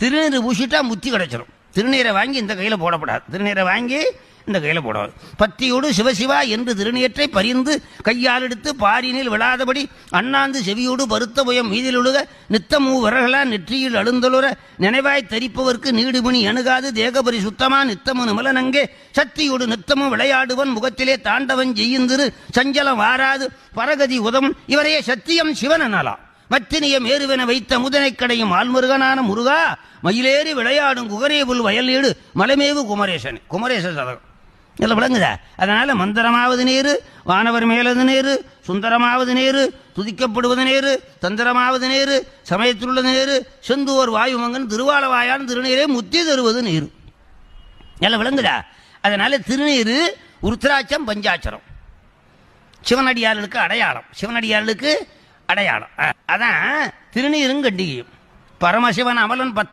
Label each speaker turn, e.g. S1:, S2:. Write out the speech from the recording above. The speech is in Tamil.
S1: திருநீர் பூசிட்டா முத்தி கிடைச்சிடும் திருநீரை வாங்கி இந்த கையில் போடப்படாது. திருநீரை வாங்கி இந்த கையில் போடாது பத்தியோடு சிவசிவா என்று திருநீற்றை பறிந்து கையால் எடுத்து பாரினில் விழாதபடி அண்ணாந்து செவியோடு பருத்த புயம் மீதில் உழுக நித்தமூ விரகலா நெற்றியில் அழுந்தலுற நினைவாய் தரிப்பவர்க்கு நீடுமணி அணுகாது தேகபரி சுத்தமா நித்தமு நிமலனங்கே சக்தியோடு நித்தமும் விளையாடுவன் முகத்திலே தாண்டவன் செய்யுந்திரு சஞ்சலம் வாராது பரகதி உதவும் இவரையே சத்தியம் சிவன் எனலாம் மத்தினிய மேருவென வைத்த முதனை கடையும் ஆள்முருகனான முருகா மயிலேறி விளையாடும் குகரேபுல் வயலீடு மலைமேவு குமரேசன். குமரேச சதகம். இதில் விளங்குதா? அதனால மந்திரமாவது நீர் வானவர் மேலது நீர் சுந்தரமாவது நீர் துதிக்கப்படுவது நேரு தந்திரமாவது நேரு சமயத்திலுள்ள நேரு செந்தூர் வாயுமங்கன் திருவாலவாயான் திருநீரே முத்தி தருவது நீர். எல்லாம் விளங்குதா? அதனால திருநீர் உருத்ராட்சம் பஞ்சாட்சரம். சிவனடியார்களுக்கு அடையாளம். சிவனடியார்களுக்கு அடையாளம். அதான் திருநீருங்கண்டியும் பரமசிவன் அமலன் பத்